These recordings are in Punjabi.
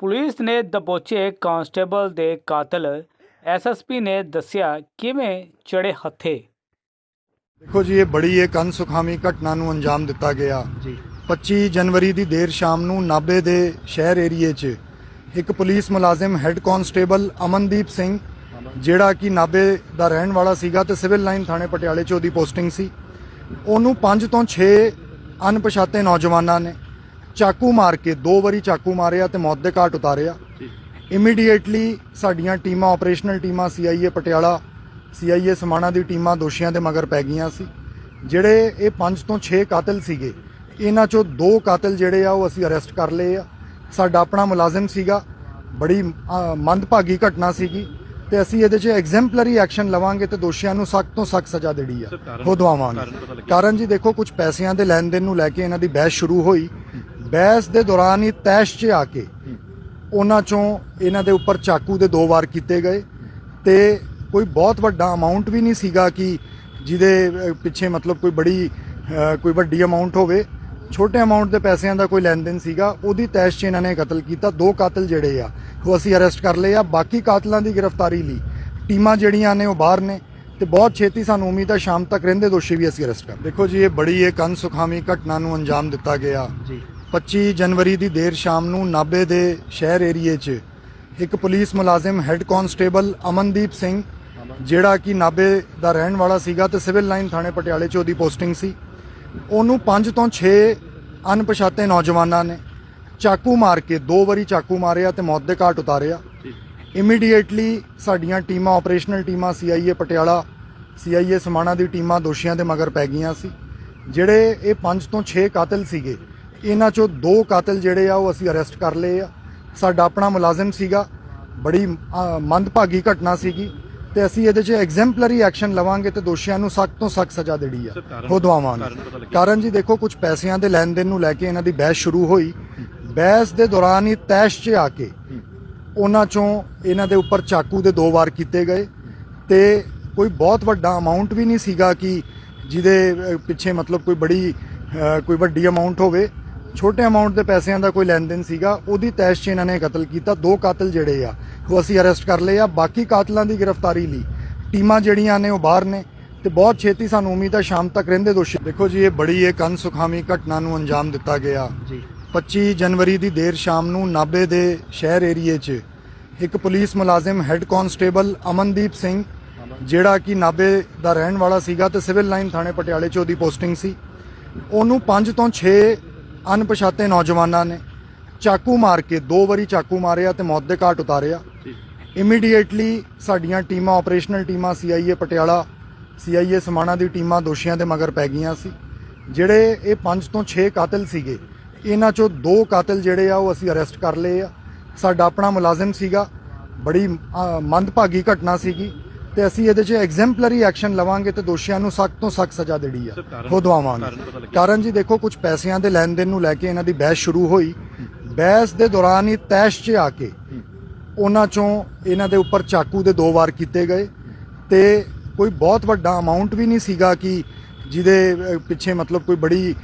ਪੁਲਿਸ ਨੇ ਦਬੋਚੇ ਕਾਂਸਟੇਬਲ ਦੇ ਕਾਤਲ ਐਸਐਸਪੀ ਨੇ ਦੱਸਿਆ ਕਿਵੇਂ ਚੜੇ ਹੱਥੇ। ਦੇਖੋ ਜੀ ਇਹ ਬੜੀ ਇੱਕ ਅਨਸੁਖਾਵੀ ਘਟਨਾ ਨੂੰ ਅੰਜਾਮ ਦਿੱਤਾ ਗਿਆ। ਜੀ। 25 ਜਨਵਰੀ ਦੀ ਦੇਰ ਸ਼ਾਮ ਨੂੰ ਨਾਬੇ ਦੇ ਸ਼ਹਿਰ ਏਰੀਏ 'ਚ ਇੱਕ ਪੁਲਿਸ ਮੁਲਾਜ਼ਮ ਹੈੱਡ ਕਾਂਸਟੇਬਲ ਅਮਨਦੀਪ ਸਿੰਘ ਜਿਹੜਾ ਕਿ ਨਾਬੇ ਦਾ ਰਹਿਣ ਵਾਲਾ ਸੀਗਾ ਤੇ ਸਿਵਲ ਲਾਈਨ ਥਾਣੇ ਪਟਿਆਲੇ 'ਚ ਉਹਦੀ ਪੋਸਟਿੰਗ ਸੀ। ਉਹਨੂੰ 5 ਤੋਂ 6 ਅਣਪਛਾਤੇ ਨੌਜਵਾਨਾਂ ਨੇ ਚਾਕੂ ਮਾਰ ਕੇ ਦੋ ਵਾਰੀ ਚਾਕੂ ਮਾਰਿਆ ਤੇ ਮੌਤ ਦੇ ਘਾਟ ਉਤਾਰਿਆ। ਇਮੀਡੀਏਟਲੀ ਸਾਡੀਆਂ ਟੀਮਾਂ ਆਪਰੇਸ਼ਨਲ ਟੀਮਾਂ ਸੀਆਈਏ ਪਟਿਆਲਾ ਸੀਆਈਏ ਸਮਾਣਾ ਦੀ ਟੀਮਾਂ ਦੋਸ਼ੀਆਂ ਦੇ ਮਗਰ ਪੈ ਗਈਆਂ ਸੀ। ਜਿਹੜੇ ਇਹ 5 ਤੋਂ 6 ਕਾਤਲ ਸੀਗੇ ਇਹਨਾਂ ਚੋਂ ਦੋ ਕਾਤਲ ਜਿਹੜੇ ਆ ਉਹ ਅਸੀਂ ਅਰੈਸਟ ਕਰ ਲਏ ਆ। ਸਾਡਾ ਆਪਣਾ ਮੁਲਾਜ਼ਮ ਸੀਗਾ ਬੜੀ ਮੰਦਭਾਗੀ ਘਟਨਾ ਸੀਗੀ ਤੇ ਅਸੀਂ ਇਹਦੇ 'ਚ ਐਗਜ਼ੈਂਪਲਰੀ ਐਕਸ਼ਨ ਲਵਾਂਗੇ ਤੇ ਦੋਸ਼ੀਆਂ ਨੂੰ ਸਖਤ ਤੋਂ ਸਖਤ ਸਜ਼ਾ ਦੇਣੀ ਆ। ਉਹ ਦਵਾਵਾਂਗੇ ਕਾਰਨ ਜੀ ਦੇਖੋ ਕੁਝ ਪੈਸਿਆਂ ਦੇ ਲੈਣ ਦੇਣ ਨੂੰ ਲੈ ਕੇ ਇਹਨਾਂ ਦੀ ਬਹਿਸ ਸ਼ੁਰੂ ਹੋਈ। ਬਹਿਸ ਦੇ ਦੌਰਾਨ ਹੀ ਤੈਸ਼ 'ਚ ਆ ਕੇ ਉਹਨਾਂ ਚੋਂ ਇਹਨਾਂ ਦੇ ਉੱਪਰ ਚਾਕੂ ਦੇ ਦੋ ਵਾਰ ਕੀਤੇ ਗਏ ਤੇ ਕੋਈ ਬਹੁਤ ਵੱਡਾ ਅਮਾਉਂਟ ਵੀ ਨਹੀਂ ਸੀਗਾ ਕਿ ਜਿਹਦੇ ਪਿੱਛੇ ਮਤਲਬ ਕੋਈ ਬੜੀ ਕੋਈ ਵੱਡੀ ਅਮਾਉਂਟ ਹੋਵੇ। ਛੋਟੇ ਅਮਾਉਂਟ ਦੇ ਪੈਸਿਆਂ ਦਾ ਕੋਈ ਲੈਣ ਦੇਣ ਸੀਗਾ ਉਹਦੀ ਤੈਸ਼ 'ਚ ਇਹਨਾਂ ਨੇ ਕਤਲ ਕੀਤਾ। ਦੋ ਕਾਤਲ ਜਿਹੜੇ ਆ ਉਹ ਅਸੀਂ ਅਰੈਸਟ ਕਰ ਲਏ ਆ। ਬਾਕੀ ਕਾਤਲਾਂ ਦੀ ਗ੍ਰਿਫਤਾਰੀ ਲਈ ਟੀਮਾਂ ਜਿਹੜੀਆਂ ਨੇ ਉਹ ਬਾਹਰ ਨੇ ਤੇ ਬਹੁਤ ਛੇਤੀ ਸਾਨੂੰ ਉਮੀਦ ਹੈ ਸ਼ਾਮ ਤੱਕ ਰਹਿੰਦੇ ਦੋਸ਼ੀ ਵੀ ਅਸੀਂ ਅਰੈਸਟ ਕਰ ਦੇਖੋ ਜੀ ਇਹ ਬੜੀ ਇੱਕ ਅਨਸੁਖਾਵੀ ਘਟਨਾ ਨੂੰ ਅੰਜਾਮ ਦਿੱਤਾ ਗਿਆ। ਜੀ। 25 ਜਨਵਰੀ ਦੀ ਦੇਰ ਸ਼ਾਮ ਨੂੰ ਨਾਬੇ ਦੇ ਸ਼ਹਿਰ ਏਰੀਏ 'ਚ ਇੱਕ ਪੁਲਿਸ ਮੁਲਾਜ਼ਮ ਹੈੱਡ ਕਾਂਸਟੇਬਲ ਅਮਨਦੀਪ ਸਿੰਘ, ਜਿਹੜਾ ਕਿ ਨਾਬੇ ਦਾ ਰਹਿਣ ਵਾਲਾ ਸੀਗਾ ਤੇ ਸਿਵਲ ਲਾਈਨ ਥਾਣੇ ਪਟਿਆਲੇ 'ਚ ਉਹਦੀ ਪੋਸਟਿੰਗ ਸੀ। ਉਹਨੂੰ 5 ਤੋਂ 6 ਅਣਪਛਾਤੇ ਨੌਜਵਾਨਾਂ ਨੇ ਚਾਕੂ ਮਾਰ ਕੇ ਦੋ ਵਾਰੀ ਚਾਕੂ ਮਾਰਿਆ ਤੇ ਮੌਤ ਦੇ ਘਾਟ ਉਤਾਰਿਆ। ਇਮੀਡੀਏਟਲੀ ਸਾਡੀਆਂ ਟੀਮਾਂ ਆਪਰੇਸ਼ਨਲ ਟੀਮਾਂ ਸੀਆਈਏ ਪਟਿਆਲਾ ਸੀਆਈਏ ਸਮਾਣਾ ਦੀ ਟੀਮਾਂ ਦੋਸ਼ੀਆਂ ਦੇ ਮਗਰ ਪੈ ਗਈਆਂ ਸੀ, ਜਿਹੜੇ ਇਹ 5 ਤੋਂ 6 ਕਾਤਲ ਸੀਗੇ। ਇਹਨਾਂ ਚੋਂ ਦੋ ਕਾਤਲ ਜਿਹੜੇ ਆ ਉਹ ਅਸੀਂ ਅਰੈਸਟ ਕਰ ਲਏ ਆ। ਸਾਡਾ ਆਪਣਾ ਮੁਲਾਜ਼ਮ ਸੀਗਾ ਬੜੀ ਮੰਦਭਾਗੀ ਘਟਨਾ ਸੀਗੀ ਤੇ ਅਸੀਂ ਇਹਦੇ 'ਚ ਐਗਜ਼ੈਂਪਲਰੀ ਐਕਸ਼ਨ ਲਵਾਂਗੇ ਤੇ ਦੋਸ਼ੀਆਂ ਨੂੰ ਸਖਤ ਤੋਂ ਸਖਤ ਸਜ਼ਾ ਦੇਣੀ ਆ। ਉਹ ਦਵਾਵਾਂਗੇ ਕਾਰਨ ਜੀ ਦੇਖੋ ਕੁਝ ਪੈਸਿਆਂ ਦੇ ਲੈਣ ਦੇਣ ਨੂੰ ਲੈ ਕੇ ਇਹਨਾਂ ਦੀ ਬਹਿਸ ਸ਼ੁਰੂ ਹੋਈ। ਬਹਿਸ ਦੇ ਦੌਰਾਨ ਹੀ ਤੈਸ਼ 'ਚ ਆ ਕੇ ਉਹਨਾਂ ਚੋਂ ਇਹਨਾਂ ਦੇ ਉੱਪਰ ਚਾਕੂ ਦੇ ਦੋ ਵਾਰ ਕੀਤੇ ਗਏ ਤੇ ਕੋਈ ਬਹੁਤ ਵੱਡਾ ਅਮਾਉਂਟ ਵੀ ਨਹੀਂ ਸੀਗਾ ਕਿ ਜਿਹਦੇ ਪਿੱਛੇ ਮਤਲਬ ਕੋਈ ਬੜੀ ਕੋਈ ਵੱਡੀ ਅਮਾਉਂਟ ਹੋਵੇ। ਛੋਟੇ ਅਮਾਉਂਟ ਦੇ ਪੈਸਿਆਂ ਦਾ ਕੋਈ ਲੈਣ ਦੇਣ ਸੀਗਾ ਉਹਦੀ ਤੈਸ਼ 'ਚ ਇਹਨਾਂ ਨੇ ਕਤਲ ਕੀਤਾ ਦੋ ਕਾਤਲ ਜਿਹੜੇ ਆ ਉਹ ਅਸੀਂ ਅਰੈਸਟ ਕਰ ਲਏ ਆ ਬਾਕੀ ਕਾਤਲਾਂ ਦੀ ਗ੍ਰਿਫਤਾਰੀ ਲਈ। ਟੀਮਾਂ ਜਿਹੜੀਆਂ ਨੇ ਉਹ ਬਾਹਰ ਨੇ ਤੇ ਬਹੁਤ ਛੇਤੀ ਸਾਨੂੰ ਉਮੀਦ ਹੈ ਸ਼ਾਮ ਤੱਕ ਰਹਿੰਦੇ ਦੋਸ਼ੀ। ਦੇਖੋ ਜੀ ਇਹ ਬੜੀ ਇੱਕ ਅਨਸੁਖਾਵੀ ਘਟਨਾ ਨੂੰ ਅੰਜਾਮ ਦਿੱਤਾ ਗਿਆ। ਜੀ। 25 ਜਨਵਰੀ ਦੀ ਦੇਰ ਸ਼ਾਮ ਨੂੰ ਨਾਬੇ ਦੇ ਸ਼ਹਿਰ ਏਰੀਏ 'ਚ ਇੱਕ ਪੁਲਿਸ ਮੁਲਾਜ਼ਮ ਹੈੱਡ ਕਾਂਸਟੇਬਲ ਅਮਨਦੀਪ ਸਿੰਘ ਜਿਹੜਾ ਕਿ ਨਾਬੇ ਦਾ ਰਹਿਣ ਵਾਲਾ ਸੀਗਾ ਤੇ ਸਿਵਲ ਲਾਈਨ ਥਾਣੇ ਪਟਿਆਲੇ 'ਚ ਉਹਦੀ ਪੋਸਟਿੰਗ ਸੀ। ਉਹਨੂੰ 5 ਤੋਂ 6 ਅਣਪਛਾਤੇ ਨੌਜਵਾਨਾਂ ਨੇ ਚਾਕੂ ਮਾਰ ਕੇ ਦੋ ਵਾਰੀ ਚਾਕੂ ਮਾਰਿਆ ਤੇ ਮੌਤ ਦੇ ਘਾਟ ਉਤਾਰਿਆ। ਇਮੀਡੀਏਟਲੀ ਸਾਡੀਆਂ ਟੀਮਾਂ ਆਪਰੇਸ਼ਨਲ ਟੀਮਾਂ ਸੀਆਈਏ ਪਟਿਆਲਾ ਸੀਆਈਏ ਸਮਾਣਾ ਦੀ ਟੀਮਾਂ ਦੋਸ਼ੀਆਂ ਦੇ ਮਗਰ ਪੈ ਗਈਆਂ ਸੀ। ਜਿਹੜੇ ਇਹ 5 ਤੋਂ 6 ਕਾਤਲ ਸੀਗੇ, ਇਹਨਾਂ ਚੋਂ ਦੋ ਕਾਤਲ ਜਿਹੜੇ ਆ ਉਹ ਅਸੀਂ ਅਰੈਸਟ ਕਰ ਲਏ ਆ। ਸਾਡਾ ਆਪਣਾ ਮੁਲਾਜ਼ਮ ਸੀਗਾ, ਬੜੀ ਮੰਦਭਾਗੀ ਘਟਨਾ ਸੀਗੀ। ਤੇ ਅਸੀਂ ਇਹਦੇ 'ਚ ਐਗਜ਼ੈਂਪਲਰੀ ਐਕਸ਼ਨ ਲਵਾਂਗੇ ਤੇ ਦੋਸ਼ੀਆਂ ਨੂੰ ਸਖਤ ਤੋਂ ਸਖਤ ਸਜ਼ਾ ਦੇਣੀ ਆ ਉਹ ਦਵਾਵਾਂਗੇ ਕਾਰਨ ਜੀ ਦੇਖੋ ਕੁਝ ਪੈਸਿਆਂ ਦੇ ਲੈਣ ਦੇਣ ਨੂੰ ਲੈ ਕੇ ਇਹਨਾਂ ਦੀ ਬਹਿਸ ਸ਼ੁਰੂ ਹੋਈ। ਬਹਿਸ ਦੇ ਦੌਰਾਨ ਹੀ ਤੈਸ਼ 'ਚ ਆ ਕੇ ਉਹਨਾਂ ਚੋਂ ਇਹਨਾਂ ਦੇ ਉੱਪਰ ਚਾਕੂ ਦੇ ਦੋ ਵਾਰ ਕੀਤੇ ਗਏ ਤੇ ਕੋਈ ਬਹੁਤ ਵੱਡਾ ਅਮਾਉਂਟ ਵੀ ਨਹੀਂ ਸੀਗਾ ਕਿ ਜਿਹਦੇ ਪਿੱਛੇ ਮਤਲਬ ਕੋਈ ਬੜੀ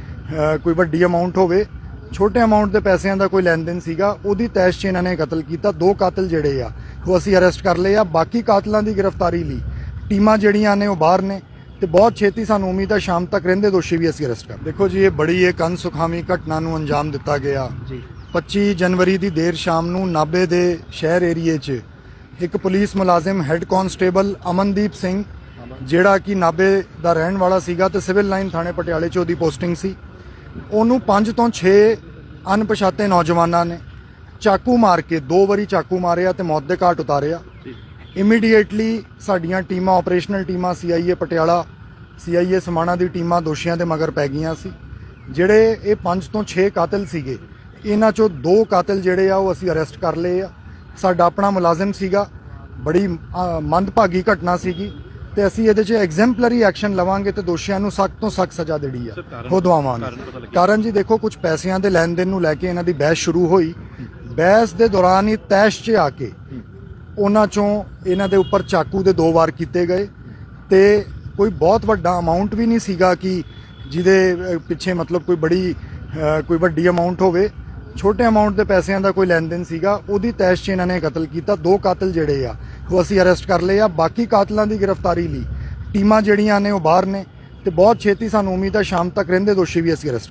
ਕੋਈ ਵੱਡੀ ਅਮਾਉਂਟ ਹੋਵੇ। ਛੋਟੇ ਅਮਾਉਂਟ ਦੇ ਪੈਸਿਆਂ ਦਾ ਕੋਈ ਲੈਣ ਦੇਣ ਸੀਗਾ ਉਹਦੀ ਤੈਸ਼ 'ਚ ਇਹਨਾਂ ਨੇ ਕਤਲ ਕੀਤਾ ਦੋ ਕਾਤਲ ਜਿਹੜੇ ਆ ਉਹ ਅਸੀਂ ਅਰੈਸਟ ਕਰ ਲਏ ਆ ਬਾਕੀ ਕਾਤਲਾਂ ਦੀ ਗ੍ਰਿਫਤਾਰੀ ਲਈ। ਟੀਮਾਂ ਜਿਹੜੀਆਂ ਨੇ ਉਹ ਬਾਹਰ ਨੇ ਤੇ ਬਹੁਤ ਛੇਤੀ ਸਾਨੂੰ ਉਮੀਦ ਹੈ ਸ਼ਾਮ ਤੱਕ ਰਹਿੰਦੇ ਦੋਸ਼ੀ ਵੀ ਅਸੀਂ ਅਰੈਸਟ ਕਰ ਦੇਖੋ ਜੀ ਇਹ ਬੜੀ ਇੱਕ ਅਨਸੁਖਾਵੀ ਘਟਨਾ ਨੂੰ ਅੰਜਾਮ ਦਿੱਤਾ ਗਿਆ। ਜੀ। 25 ਜਨਵਰੀ ਦੀ ਦੇਰ ਸ਼ਾਮ ਨੂੰ ਨਾਬੇ ਦੇ ਸ਼ਹਿਰ ਏਰੀਏ 'ਚ ਇੱਕ ਪੁਲਿਸ ਮੁਲਾਜ਼ਮ ਹੈੱਡ ਕਾਂਸਟੇਬਲ ਅਮਨਦੀਪ ਸਿੰਘ ਜਿਹੜਾ ਕਿ ਨਾਬੇ ਦਾ ਰਹਿਣ ਵਾਲਾ ਸੀਗਾ ਤੇ ਸਿਵਲ ਲਾਈਨ ਥਾਣੇ ਪਟਿਆਲੇ 'ਚ ਉਹਦੀ ਪੋਸਟਿੰਗ ਸੀ। ਉਹਨੂੰ 5 ਤੋਂ 6 ਅਣਪਛਾਤੇ ਨੌਜਵਾਨਾਂ ਨੇ ਚਾਕੂ ਮਾਰ ਕੇ ਦੋ ਵਾਰੀ ਚਾਕੂ ਮਾਰਿਆ ਤੇ ਮੌਤ ਦੇ ਘਾਟ ਉਤਾਰਿਆ। ਇਮੀਡੀਏਟਲੀ ਸਾਡੀਆਂ ਟੀਮਾਂ ਆਪਰੇਸ਼ਨਲ ਟੀਮਾਂ ਸੀਆਈਏ ਪਟਿਆਲਾ ਸੀਆਈਏ ਸਮਾਣਾ ਦੀ ਟੀਮਾਂ ਦੋਸ਼ੀਆਂ ਦੇ ਮਗਰ ਪੈ ਗਈਆਂ ਸੀ। ਜਿਹੜੇ ਇਹ 5 ਤੋਂ 6 ਕਾਤਲ ਸੀਗੇ, ਇਹਨਾਂ ਚੋਂ ਦੋ ਕਾਤਲ ਜਿਹੜੇ ਆ ਉਹ ਅਸੀਂ ਅਰੈਸਟ ਕਰ ਲਏ ਆ। ਸਾਡਾ ਆਪਣਾ ਮੁਲਾਜ਼ਮ ਸੀਗਾ, ਬੜੀ ਮੰਦਭਾਗੀ ਘਟਨਾ ਸੀਗੀ। ਤੇ ਅਸੀਂ ਇਹਦੇ 'ਚ ਐਗਜ਼ੈਂਪਲਰੀ ਐਕਸ਼ਨ ਲਵਾਂਗੇ ਤੇ ਦੋਸ਼ੀਆਂ ਨੂੰ ਸਖਤ ਤੋਂ ਸਖਤ ਸਜ਼ਾ ਦੇਣੀ ਆ। ਉਹ ਦਵਾਵਾਂਗੇ ਕਾਰਨ ਜੀ ਦੇਖੋ ਕੁਝ ਪੈਸਿਆਂ ਦੇ ਲੈਣ ਦੇਣ ਨੂੰ ਲੈ ਕੇ ਇਹਨਾਂ ਦੀ ਬਹਿਸ ਸ਼ੁਰੂ ਹੋਈ। ਬਹਿਸ ਦੇ ਦੌਰਾਨ ਹੀ ਤੈਸ਼ 'ਚ ਆ ਕੇ ਉਹਨਾਂ ਚੋਂ ਇਹਨਾਂ ਦੇ ਉੱਪਰ ਚਾਕੂ ਦੇ ਦੋ ਵਾਰ ਕੀਤੇ ਗਏ ਤੇ ਕੋਈ ਬਹੁਤ ਵੱਡਾ ਅਮਾਉਂਟ ਵੀ ਨਹੀਂ ਸੀਗਾ ਕਿ ਜਿਹਦੇ ਪਿੱਛੇ ਮਤਲਬ ਕੋਈ ਬੜੀ ਕੋਈ ਵੱਡੀ ਅਮਾਉਂਟ ਹੋਵੇ। ਛੋਟੇ ਅਮਾਉਂਟ ਦੇ ਪੈਸਿਆਂ ਦਾ ਕੋਈ ਲੈਣ ਦੇਣ ਸੀਗਾ, ਉਹਦੀ ਤੈਸ਼ 'ਚ ਇਹਨਾਂ ਨੇ ਕਤਲ ਕੀਤਾ, ਦੋ ਕਾਤਲ ਜਿਹੜੇ ਆ, ਉਹ ਅਸੀਂ ਅਰੈਸਟ ਕਰ ਲਏ ਆ, ਬਾਕੀ ਕਾਤਲਾਂ ਦੀ ਗ੍ਰਿਫਤਾਰੀ ਲਈ। ਟੀਮਾਂ ਜਿਹੜੀਆਂ ਨੇ ਉਹ ਬਾਹਰ ਨੇ ਤੇ ਬਹੁਤ ਛੇਤੀ ਸਾਨੂੰ ਉਮੀਦ ਆ ਸ਼ਾਮ ਤੱਕ ਰਹਿੰਦੇ ਦੋਸ਼ੀ ਵੀ ਅਸੀਂ ਅਰੈਸਟ